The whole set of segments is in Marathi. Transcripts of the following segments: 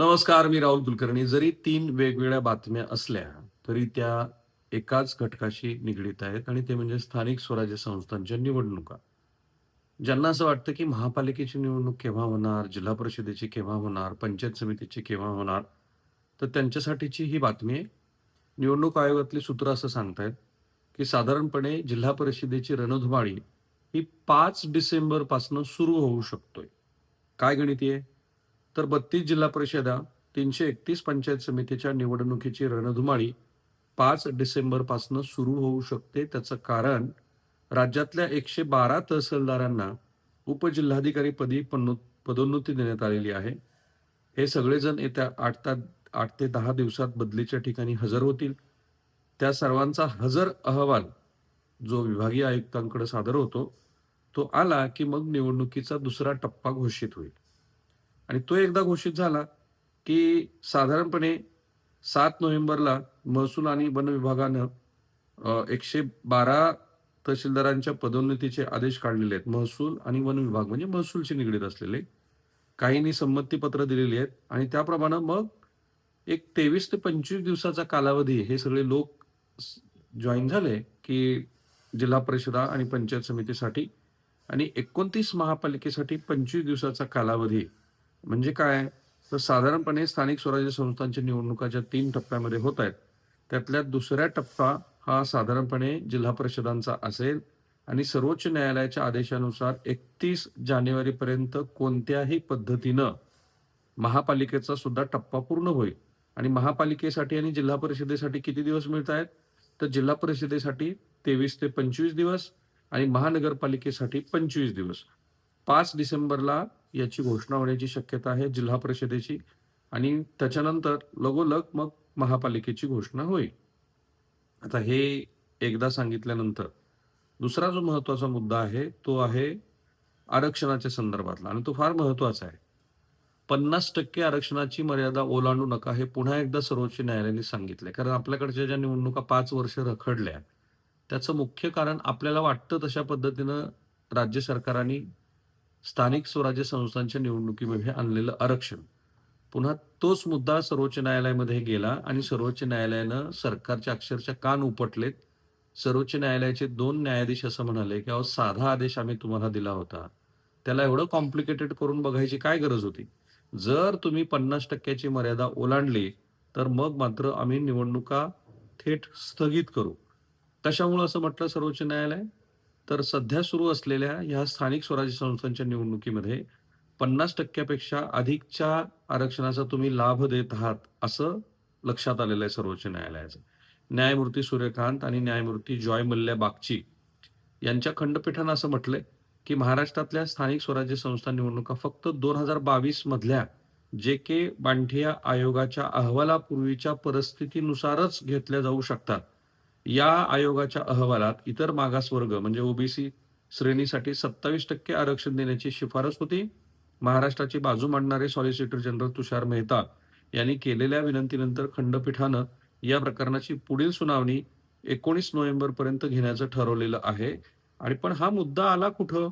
नमस्कार मी राहुल कुलकर्णी. जरी तीन वेगवेगळ्या बातम्या असल्या तरी त्या एकाच घटकाशी निगडीत आहेत आणि ते म्हणजे स्थानिक स्वराज्य संस्थांच्या निवडणुका. ज्यांना असं वाटतं की महापालिकेची निवडणूक केव्हा होणार जिल्हा परिषदेची केव्हा होणार पंचायत समितीची केव्हा होणार तर त्यांच्यासाठीची ही बातमी निवडणूक आयोगातली सूत्र असं सांगतायत की साधारणपणे जिल्हा परिषदेची रणधुमाळी ही पाच डिसेंबरपासून सुरू होऊ शकतोय. काय गणिती आहे? तर बत्तीस जिल्हा परिषदा तीनशे एकतीस पंचायत समितीच्या निवडणुकीची रणधुमाळी पाच डिसेंबरपासून सुरू होऊ शकते त्याचं कारण राज्यातल्या एकशे बारा तहसीलदारांना उपजिल्हाधिकारी पदी पन्नो- पदोन्नती देण्यात आलेली आहे. हे सगळेजण येत्या आठ ता आठ ते दहा दिवसात बदलीच्या ठिकाणी हजर होतील. त्या सर्वांचा हजर अहवाल जो विभागीय आयुक्तांकडे सादर होतो तो आला की मग निवडणुकीचा दुसरा टप्पा घोषित होईल. आणि तो एकदा घोषित झाला की साधारणपणे सात नोव्हेंबरला महसूल आणि वन विभागानं एकशे बारा तहसीलदारांच्या पदोन्नतीचे आदेश काढलेले आहेत. महसूल आणि वन विभाग म्हणजे महसूलशी निगडीत असलेले. काहींनी संमतीपत्र दिलेली आहेत आणि त्याप्रमाणे मग एक तेवीस ते पंचवीस दिवसाचा कालावधी हे सगळे लोक जॉईन झाले की जिल्हा परिषदा आणि पंचायत समितीसाठी आणि एकोणतीस महापालिकेसाठी पंचवीस दिवसाचा कालावधी म्हणजे काय? तर साधारणपणे स्थानिक स्वराज्य संस्थांच्या निवडणुका ज्या तीन टप्प्यामध्ये होत आहेत. त्यातल्या दुसऱ्या टप्पा हा साधारणपणे जिल्हा परिषदांचा असेल आणि सर्वोच्च न्यायालयाच्या आदेशानुसार एकतीस जानेवारीपर्यंत कोणत्याही पद्धतीनं महापालिकेचा सुद्धा टप्पा पूर्ण होईल. आणि महापालिकेसाठी आणि जिल्हा परिषदेसाठी किती दिवस मिळत आहेत तर जिल्हा परिषदेसाठी तेवीस ते पंचवीस दिवस आणि महानगरपालिकेसाठी पंचवीस दिवस. पाच डिसेंबरला याची घोषणा होण्याची शक्यता आहे जिल्हा परिषदेची आणि त्याच्यानंतर लगोलग मग महापालिकेची घोषणा होईल. आता हे एकदा सांगितल्यानंतर दुसरा जो महत्त्वाचा मुद्दा आहे तो आहे आरक्षणाच्या संदर्भातला आणि तो फार महत्त्वाचा आहे. पन्नास टक्के आरक्षणाची मर्यादा ओलांडू नका हे पुन्हा एकदा सर्वोच्च न्यायालयाने सांगितले कारण आपल्याकडच्या ज्या निवडणुका पाच वर्ष रखडल्या त्याचं मुख्य कारण आपल्याला वाटतं तशा पद्धतीनं राज्य सरकारांनी स्थानिक स्वराज्य संस्थांच्या निवडणुकीमध्ये आणलेलं आरक्षण. पुन्हा तोच मुद्दा सर्वोच्च न्यायालयामध्ये गेला आणि सर्वोच्च न्यायालयानं सरकारच्या अक्षरशः कान उपटलेत. सर्वोच्च न्यायालयाचे दोन न्यायाधीश असं म्हणाले की अहो साधा आदेश आम्ही तुम्हाला दिला होता. त्याला एवढं कॉम्प्लिकेटेड करून बघायची काय गरज होती? जर तुम्ही पन्नास टक्क्याची मर्यादा ओलांडली तर मग मात्र आम्ही निवडणुका थेट स्थगित करू. कशामुळे असं म्हटलं सर्वोच्च न्यायालय? तर सध्या सुरू असलेल्या ह्या स्थानिक स्वराज्य संस्थांच्या निवडणुकीमध्ये पन्नास टक्क्यापेक्षा अधिकच्या आरक्षणाचा तुम्ही लाभ देत आहात असं लक्षात आलेलं आहे सर्वोच्च न्यायालयाचं. न्यायमूर्ती सूर्यकांत आणि न्यायमूर्ती जॉय मल्ल्या बागची यांच्या खंडपीठानं असं म्हटलंय की महाराष्ट्रातल्या स्थानिक स्वराज्य संस्था निवडणुका फक्त दोन हजार बावीस मधल्या जे के बांठिया आयोगाच्या अहवालापूर्वीच्या परिस्थितीनुसारच घेतल्या जाऊ शकतात. या आयोगाच्या अहवालात इतर मागासवर्ग म्हणजे ओबीसी श्रेणीसाठी सत्तावीस टक्के आरक्षण देण्याची शिफारस होती. महाराष्ट्राची बाजू मांडणारे सॉलिसिटर जनरल तुषार मेहता यांनी केलेल्या विनंतीनंतर खंडपीठानं या प्रकरणाची पुढील सुनावणी एकोणीस नोव्हेंबर पर्यंत घेण्याचं ठरवलेलं आहे. आणि पण हा मुद्दा आला कुठं?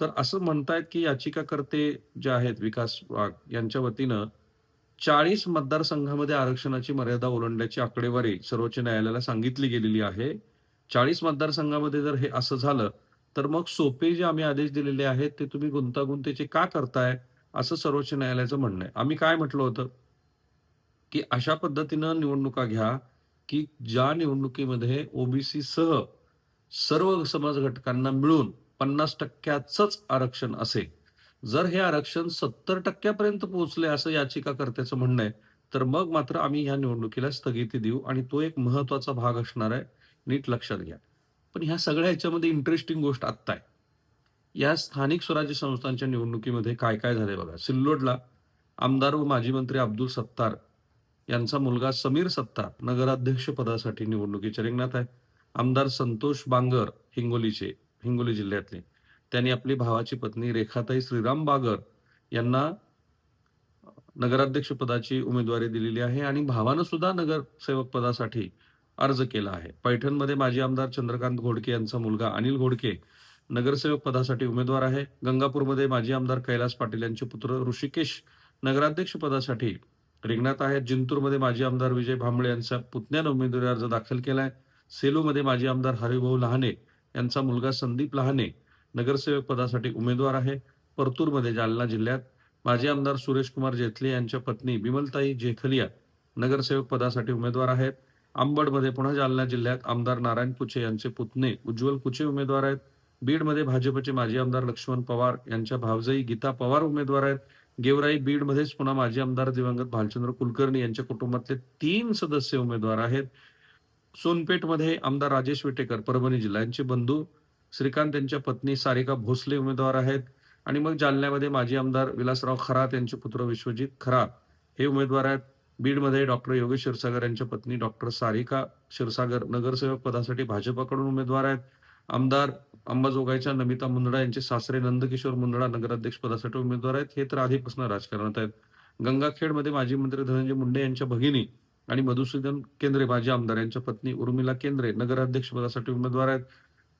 तर असं म्हणतायत की याचिकाकर्ते जे आहेत विकास वाघ यांच्या वतीनं चाळीस मतदारसंघामध्ये आरक्षणाची मर्यादा ओलांडल्याची आकडेवारी सर्वोच्च न्यायालयाला सांगितली गेलेली आहे. चाळीस मतदारसंघामध्ये जर हे असं झालं तर मग सोपे जे आम्ही आदेश दिलेले आहेत ते तुम्ही गुंतागुंतीचे का करताय असं सर्वोच्च न्यायालयाचं म्हणणं आहे. आम्ही काय म्हटलं होतं? की अशा पद्धतीनं निवडणुका घ्या की ज्या निवडणुकीमध्ये ओबीसी सह सर्व समाज घटकांना मिळून पन्नास टक्क्याचंच आरक्षण असेल जर हे आरक्षण सत्तर टक्क्यापर्यंत पोहोचले असं याचिकाकर्त्याचं म्हणणं आहे तर मग मात्र आम्ही ह्या निवडणुकीला स्थगिती देऊ आणि तो एक महत्त्वाचा भाग असणार आहे नीट लक्षात घ्या. पण ह्या सगळ्या ह्याच्यामध्ये इंटरेस्टिंग गोष्ट आत्ता आहे. या स्थानिक स्वराज्य संस्थांच्या निवडणुकीमध्ये काय काय झालंय बघा. सिल्लोडला आमदार व माजी मंत्री अब्दुल सत्तार यांचा मुलगा समीर सत्तार नगराध्यक्ष पदासाठी निवडणुकीच्या रिंगणात आहे. आमदार संतोष बांगर हिंगोलीचे हिंगोली जिल्ह्यातले. त्यांनी आपली भावाची पत्नी रेखाताई श्रीराम बागर यांना नगराध्यक्ष पदाची उमेदवारी दिलेली आहे आणि भावानं सुद्धा नगरसेवक पदासाठी अर्ज केला आहे. पैठणमध्ये माजी आमदार चंद्रकांत घोडके यांचा मुलगा अनिल घोडके नगरसेवक पदासाठी उमेदवार आहे. गंगापूरमध्ये माजी आमदार कैलास पाटील यांचे पुत्र ऋषिकेश नगराध्यक्ष पदासाठी रिंगणात आहेत. जिंतूरमध्ये माजी आमदार विजय भांबळे यांचा पुतण्यानं उमेदवारी अर्ज दाखल केलाय. सेलूमध्ये माजी आमदार हरिभाऊ लहाने यांचा मुलगा संदीप लहाने नगरसेवक पदासाठी उमेदवार आहे. परतूरमध्ये जालना जिल्ह्यात माजी आमदार सुरेश कुमार जेथले यांच्या पत्नी बिमलताई जेथलिया नगरसेवक पदासाठी उमेदवार आहेत. आंबडमध्ये पुन्हा जालना जिल्ह्यात आमदार नारायण कुचे यांचे पुतणे उज्ज्वल कुचे उमेदवार आहेत. बीडमध्ये भाजपचे माजी आमदार लक्ष्मण पवार यांच्या भावजई गीता पवार उमेदवार आहेत. गेवराई बीडमध्येच पुन्हा माजी आमदार दिवंगत भालचंद्र कुलकर्णी यांच्या कुटुंबातले तीन सदस्य उमेदवार आहेत. सोनपेठमध्ये आमदार राजेश विटेकर परभणी जिल्हा यांचे बंधू. श्रीकांत यांच्या पत्नी सारिका भोसले उमेदवार आहेत. आणि मग जालन्यामध्ये माजी आमदार विलासराव खरात यांचे पुत्र विश्वजित खरात हे उमेदवार आहेत. बीडमध्ये डॉक्टर योगेश क्षीरसागर यांच्या पत्नी डॉक्टर सारिका क्षीरसागर नगरसेवक पदासाठी भाजपाकडून उमेदवार आहेत. आमदार अंबाजोगाईच्या नमिता मुंदडा यांचे सासरे नंदकिशोर मुंदडा नगराध्यक्ष पदासाठी उमेदवार आहेत. हे तर आधीपासून राजकारणात आहेत. गंगाखेडमध्ये माजी मंत्री धनंजय मुंडे यांच्या भगिनी आणि मधुसूदन केंद्रे माजी आमदार यांच्या पत्नी उर्मिला केंद्रे नगराध्यक्ष पदासाठी उमेदवार आहेत.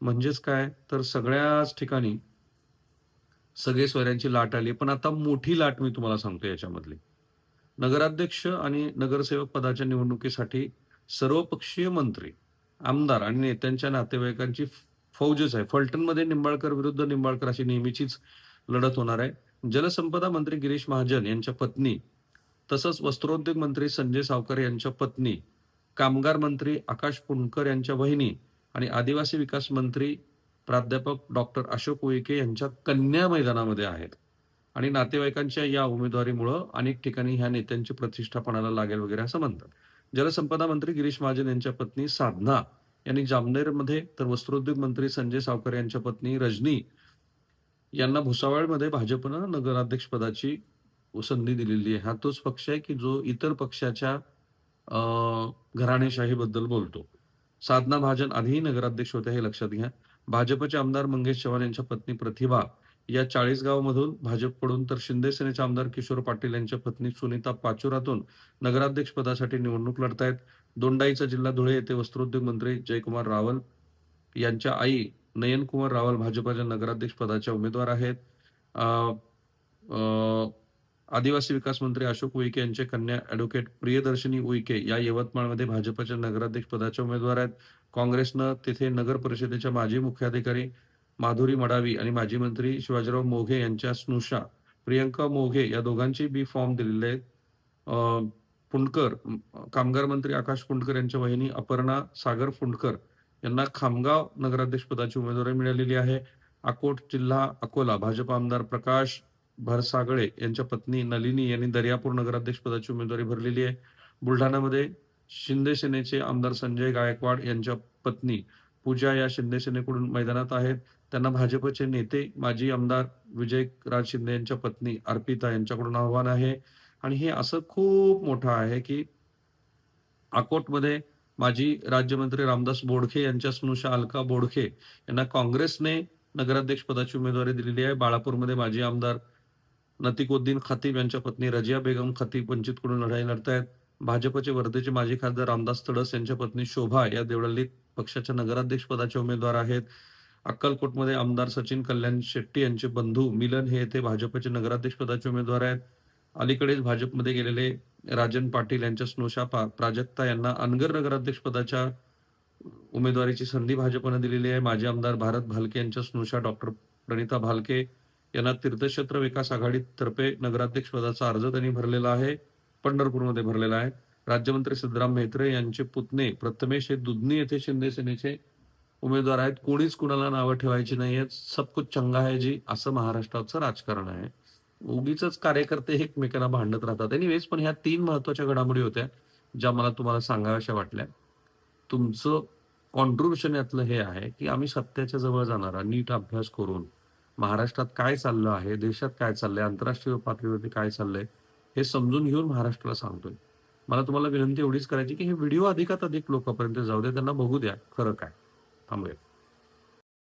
म्हणजेच काय? तर सगळ्याच ठिकाणी सगळे सोयऱ्यांची लाट आली. पण आता मोठी लाट मी तुम्हाला सांगतो याच्यामधली. नगराध्यक्ष आणि नगरसेवक पदाच्या निवडणुकीसाठी सर्वपक्षीय मंत्री आमदार आणि नेत्यांच्या नातेवाईकांची फौजच आहे. फलटणमध्ये निंबाळकर विरुद्ध निंबाळकर अशी नेहमीचीच लढत होणार आहे. जलसंपदा मंत्री गिरीश महाजन यांच्या पत्नी तसंच वस्त्रोद्योग मंत्री संजय सावकर यांच्या पत्नी कामगार मंत्री आकाश पुणकर यांच्या बहिणी आणि आदिवासी विकास मंत्री प्राध्यापक डॉक्टर अशोक उईके यांच्या कन्या मैदानामध्ये आहेत. आणि नातेवाईकांच्या या उमेदवारीमुळं अनेक ठिकाणी ह्या नेत्यांची प्रतिष्ठापणाला लागेल वगैरे असं म्हणतात. जलसंपदा मंत्री गिरीश महाजन यांच्या पत्नी साधना यांनी जामनेरमध्ये तर वस्त्रोद्योग मंत्री संजय सावकर यांच्या पत्नी रजनी यांना भुसावळमध्ये भाजपनं नगराध्यक्ष पदाची संधी दिलेली आहे. हा तोच पक्ष आहे की जो इतर पक्षाच्या घराणेशाहीबद्दल बोलतो. साधना महाजन आधीही नगराध्यक्ष होत्या हे लक्षात घ्या. भाजपचे आमदार मंगेश चव्हाण यांच्या पत्नी प्रतिभा या चाळीसगाव मधून भाजपकडून तर शिंदे सेनेचे आमदार किशोर पाटील यांच्या पत्नी सुनीता पाचोरातून नगराध्यक्ष पदासाठी निवडणूक लढतायत. दोंडाईचा जिल्हा धुळे येथे वस्त्रोद्योग मंत्री जयकुमार रावल यांच्या आई नयनकुमार रावल भाजपाच्या नगराध्यक्ष पदाच्या उमेदवार आहेत. आदिवासी विकास मंत्री अशोक उईके यांचे कन्या ऍडव्होकेट प्रियदर्शनी उईके या यवतमाळमध्ये भाजपच्या नगराध्यक्ष पदाच्या उमेदवार आहेत. काँग्रेसनं तिथे नगर परिषदेच्या माजी मुख्याधिकारी माधुरी मडावी आणि माजी मंत्री शिवाजीराव मोघे यांच्या स्नुषा प्रियंका मोघे या दोघांची बी फॉर्म दिलेले आहेत. फुंडकर कामगार मंत्री आकाश फुंडकर यांच्या वहिनी अपर्णा सागर फुंडकर यांना खामगाव नगराध्यक्ष पदाची उमेदवारी मिळालेली आहे. अकोट जिल्हा अकोला भाजप आमदार प्रकाश भरसागळे यांच्या पत्नी नलिनी यांनी दर्यापूर नगराध्यक्षपदाची उमेदवारी भरलेली आहे. बुलढाणामध्ये शिंदे सेनेचे आमदार संजय गायकवाड यांच्या पत्नी पूजा या शिंदे सेनेकडून मैदानात आहेत. त्यांना भाजपचे नेते माजी आमदार विजय राज शिंदे यांच्या पत्नी अर्पिता यांच्याकडून आव्हान आहे. आणि हे असं खूप मोठं आहे की अकोटमध्ये माजी राज्यमंत्री रामदास बोडखे यांच्या स्नुषा अलका बोडखे यांना काँग्रेसने नगराध्यक्ष पदाची उमेदवारी दिलेली आहे. बाळापूरमध्ये माजी आमदार नतिकुद्दीन खतीब यांच्या पत्नी रजिया बेगम खतीब वंचितकडून लढाई लढतायत. भाजपचे वर्धेचे माजी खासदार रामदास तडस यांच्या पत्नी शोभा या देवळालीत पक्षाच्या नगराध्यक्ष पदाचे उमेदवार आहेत. अक्कलकोटमध्ये आमदार सचिन कल्याण शेट्टी यांचे बंधू मिलन हे येथे भाजपचे नगराध्यक्ष पदाचे उमेदवार आहेत. अलीकडेच भाजपमध्ये गेलेले राजन पाटील यांच्या स्नोशापा पा- प्राजक्ता यांना अनगर नगराध्यक्ष पदाच्या उमेदवारीची संधी भाजपनं दिलेली आहे. माजी आमदार भारत भालके यांच्या स्नुषा डॉक्टर प्रणिता भालके यांना तीर्थक्षेत्र विकास आघाडीतर्फे नगराध्यक्ष पदाचा अर्ज त्यांनी भरलेला आहे पंढरपूरमध्ये भरलेला आहे. राज्यमंत्री सिद्धराम म्हेत्रे यांचे पुतणे प्रथमेश हे दुधनी येथे शिंदे सेनेचे उमेदवार आहेत. कोणीच कुणाला नावं ठेवायची नाहीयेत सब कुछ चंगा आहे जी असं महाराष्ट्राचं राजकारण आहे. उगीच कार्यकर्ते एकमेकांना भांडत राहतात. एनिवेज पण ह्या तीन महत्त्वाच्या घडामोडी होत्या ज्या मला तुम्हाला सांगाव्याशा वाटल्या. तुमचं कॉन्ट्रीब्युशन यातलं हे आहे की आम्ही सत्याच्या जवळ जाणारा नीट अभ्यास करून महाराष्ट्रात काय चाललं आहे देशात काय चाललंय आंतरराष्ट्रीय पातळीवरती काय चाललंय हे समजून घेऊन महाराष्ट्राला सांगतोय. मला तुम्हाला विनंती एवढीच करायची की हे व्हिडिओ अधिकात अधिक लोकांपर्यंत जाऊ दे त्यांना बघू द्या खरं काय. थांबूया.